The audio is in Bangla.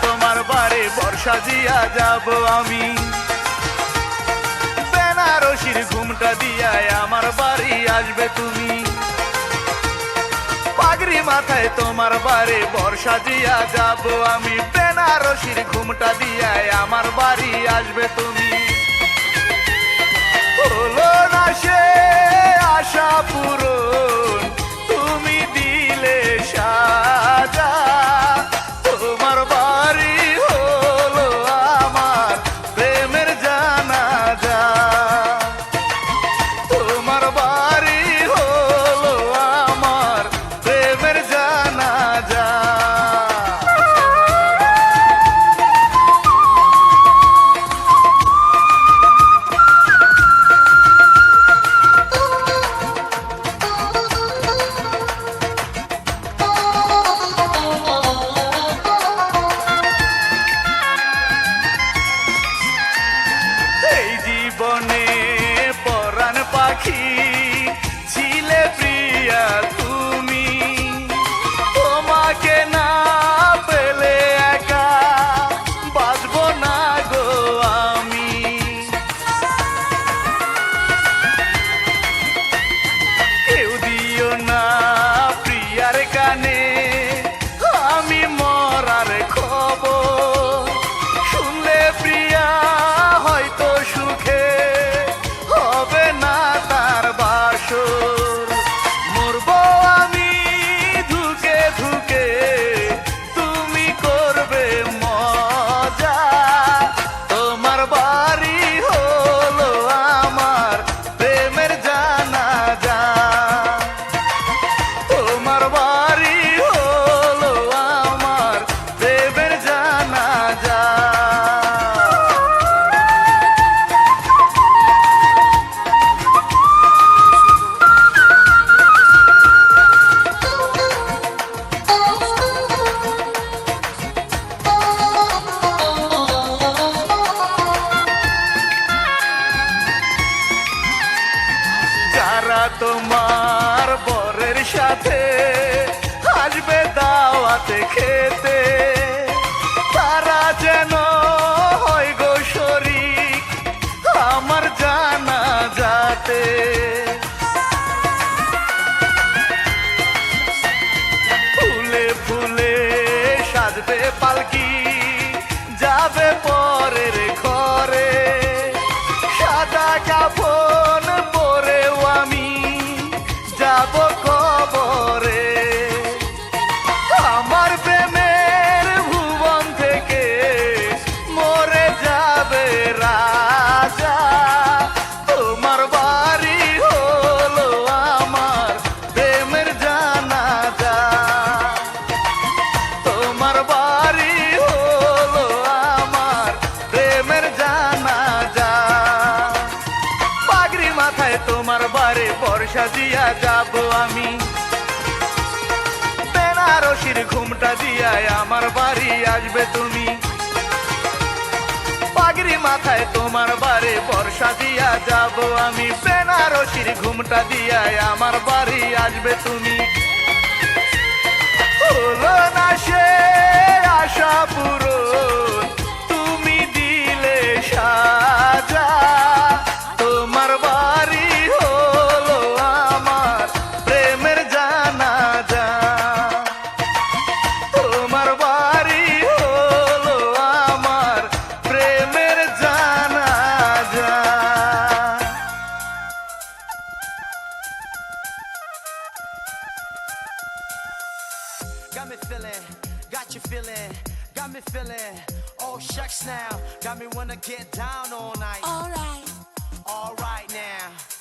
তোমার বাড়ি বর্ষা দিয়া যাব আমি। বেনারসির ঘুমটা দিয়ায় আমার বাড়ি আসবে তুমি। পাগড়ি মাথায় তোমার বাড়ি বর্ষা দিয়া যাব আমি। বেনারসির ঘুমটা দিয়ায় আমার বাড়ি আসবে তুমি। হলো না সে আশা পূরণ তোমার বরের সাথে আসবে দাওয়াতে খেতে। বর্ষা দিয়া যাব আমি। বেনারসির ঘুমটা দিয়ায় আমার বাড়ি আসবে তুমি। পাগড়ি মাথায় তোমার বাড়ি বর্ষা দিয়া যাব আমি। বেনারসির ঘুমটা দিয়ায় আমার বাড়ি আসবে তুমি। হলো না সে আশা পূরণ Got me feeling, got you feeling, got me feeling. Oh shucks now, got me wanna get down all night. alright All right now.